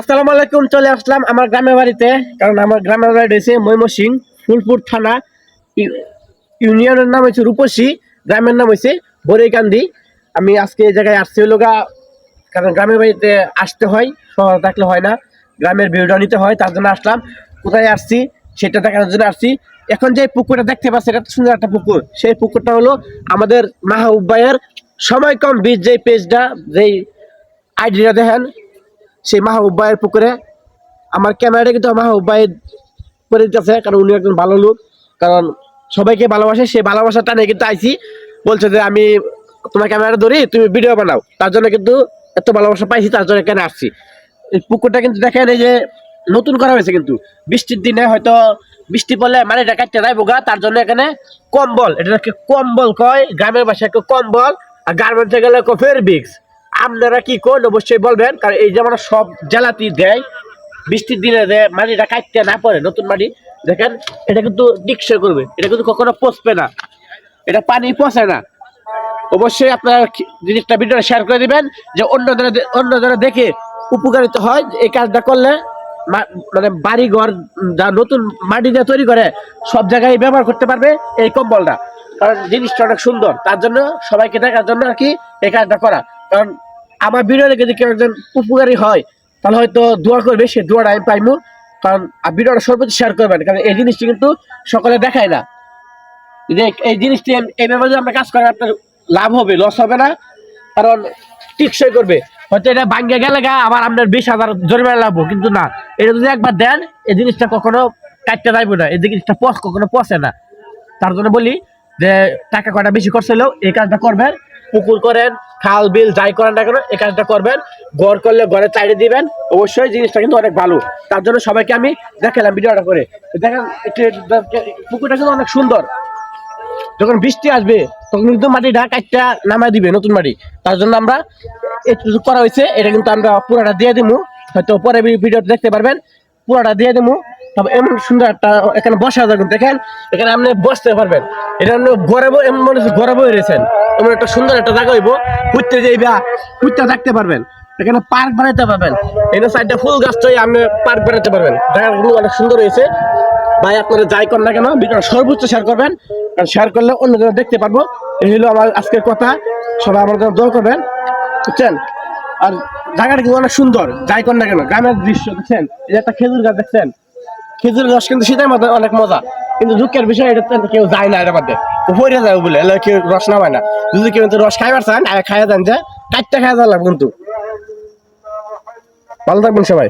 আসসালামু আলাইকুম, চলে আসলাম আমার গ্রামের বাড়িতে, কারণ আমার গ্রামের বাড়ি রয়েছে ময়মনসিং ফুলপুর থানা ইউনিয়নের নাম হচ্ছে রূপসী, গ্রামের নাম হচ্ছে বরেকান্দি আমি আজকে এই জায়গায় আসছি হলো গা, কারণ গ্রামের বাড়িতে আসতে হয়, শহরে থাকলে হয় না, গ্রামের ভিউটা নিতে হয়, তার জন্য আসলাম। কোথায় আসছি, সেটা দেখানোর জন্য আসছি। এখন যে পুকুরটা দেখতে পাচ্ছি এটা সুন্দর একটা পুকুর। সেই পুকুরটা হলো আমাদের মাহবুব ভাইয়ের সময় কম বীজ, যেই পেজটা, যেই আইডিটা দেখেন সেই মাহবুব ভাইয়ের পুকুরে। আমার ক্যামেরাটা কিন্তু মাহবুব ভাইয়ের করে দিতেছে, কারণ উনি একজন ভালো লোক। কারণ সবাইকে ভালোবাসে সেই ভালোবাসাটা নিয়ে কিন্তু আইছি। বলছে যে, আমি তোমার ক্যামেরাটা ধরি, তুমি ভিডিও বানাও। তার জন্য কিন্তু এত ভালোবাসা পাইছি, তার জন্য এখানে আসছি। এই পুকুরটা কিন্তু দেখেন এই যে নতুন করা হয়েছে কিন্তু। বৃষ্টির দিনে হয়তো বৃষ্টি পড়লে মানে এটা কাটতে যায় বোগা, তার জন্য এখানে কম্বল, এটাকে কম্বল কয়, গ্রামের কেউ কম্বল, আর গার্মেন্টসে গেলে ফের বিক্স আপনারা কি কোন অবশ্যই বলবেন, কারণ এই যেমন সব জেলাতেই দেয়, বৃষ্টির দিনে দেয় মাটিটা কাটতে না পড়ে নতুন মাটি, দেখেন, এটা কিন্তু টিকসই করবে, এটা কিন্তু কখনো পচবে না, এটা পানি পচে না। অবশ্যই আপনারা জিনিসটা ভিডিওটা শেয়ার করে দিবেন, যে অন্য যারা দে- অন্য যারা দেখে উপকারিত হয় এই কাজটা করলে মানে বাড়ি ঘর যা নতুন মাটি দিয়ে তৈরি করে, সব জায়গায় ব্যবহার করতে পারবে এই কম্বলটা। কারণ জিনিসটা অনেক সুন্দর, তার জন্য সবাইকে দেখার জন্য আর কি এই কাজটা করা। কারণ আমার ভিডিও যদি কেউ একজন উপকারী হয়, তাহলে হয়তো দোয়া করবে, সে দোয়াটা আমি পাইমু। কারণ ভিডিওটা সর্বোচ্চ শেয়ার করবেন, কারণ এই জিনিসটি কিন্তু সকলে দেখায় না। যে এই জিনিসটি এইভাবে যদি আমরা কাজ করেন, আপনার লাভ হবে লস হবে না। কারণ টিকসই করবে। হয়তো এটা ভাঙ্গে গেলে গা, আবার আপনার বিশ হাজার জরিমানা লাগবো, কিন্তু না। এটা যদি একবার দেন, এই জিনিসটা কখনো কাটতে যাইবো না। এই জিনিসটা পচ, কখনো পচে না। তার জন্য বলি যে, টাকা কয়টা বেশি হলেও এই কাজটা করবেন। পুকুর করেন, খাল, বিল যাই করেন না কেন, এই কাজটা করবেন। ঘর করলে ঘরে চাইড়ে দিবেন। অবশ্যই জিনিসটা কিন্তু অনেক ভালো। তার জন্য সবাইকে আমি দেখালাম ভিডিওটা করে। দেখেন পুকুরটা কিন্তু অনেক সুন্দর। যখন বৃষ্টি আসবে, তখন কিন্তু মাটিটা কাটটা নামাই দিবে, নতুন মাটি। তার জন্য আমরা একটু করা হয়েছে, এটা কিন্তু আমরা পুরাটা দিয়ে দিমু। হয়তো পরে ভিডিও দেখতে পারবেন। পুরাটা দিয়ে দিমু। তবে এমন সুন্দর একটা এখানে বসা যাবে দেখেন। এখানে আপনি বসতে পারবেন। এটা আপনি ঘরে এমন মনে হচ্ছে বই রয়েছেন। এমন একটা সুন্দর একটা জায়গা হইব ঘুরতে যাইবা ঘুরতে থাকতে পারবেন। এখানে পার্ক বানাইতে পারবেন। এখানে সাইডটা ফুল গাছ, তো আপনি পার্ক বানাতে পারবেন। জায়গাগুলো অনেক সুন্দর হয়েছে। ভাই, আপনারা যাই করেন না কেন, ভিডিওটা সর্বোচ্চ শেয়ার করবেন। কারণ শেয়ার করলে অন্যজন দেখতে পারব। এই হলো আমার আজকের কথা। সবাই আমার জন্য দোয়া করবেন। বুঝছেন? আর জায়গাটা কিন্তু অনেক সুন্দর। যাই করেন না কেন, গ্রামের দৃশ্য দেখছেন এই একটা খেজুর গাছ, দেখছেন? খেজুর গাছ কিন্তু মধ্যে অনেক মজা। কিন্তু দুঃখের বিষয় এটা কেউ যায় না এটার মধ্যে। উপরে যায় বলে, এলে কেউ রস নামায় না। যদি কেউ রস খাইবার চান খাইয়া যান যে কাটটা খাইয়া লাগবে কিন্তু। ভালো থাকবেন সবাই।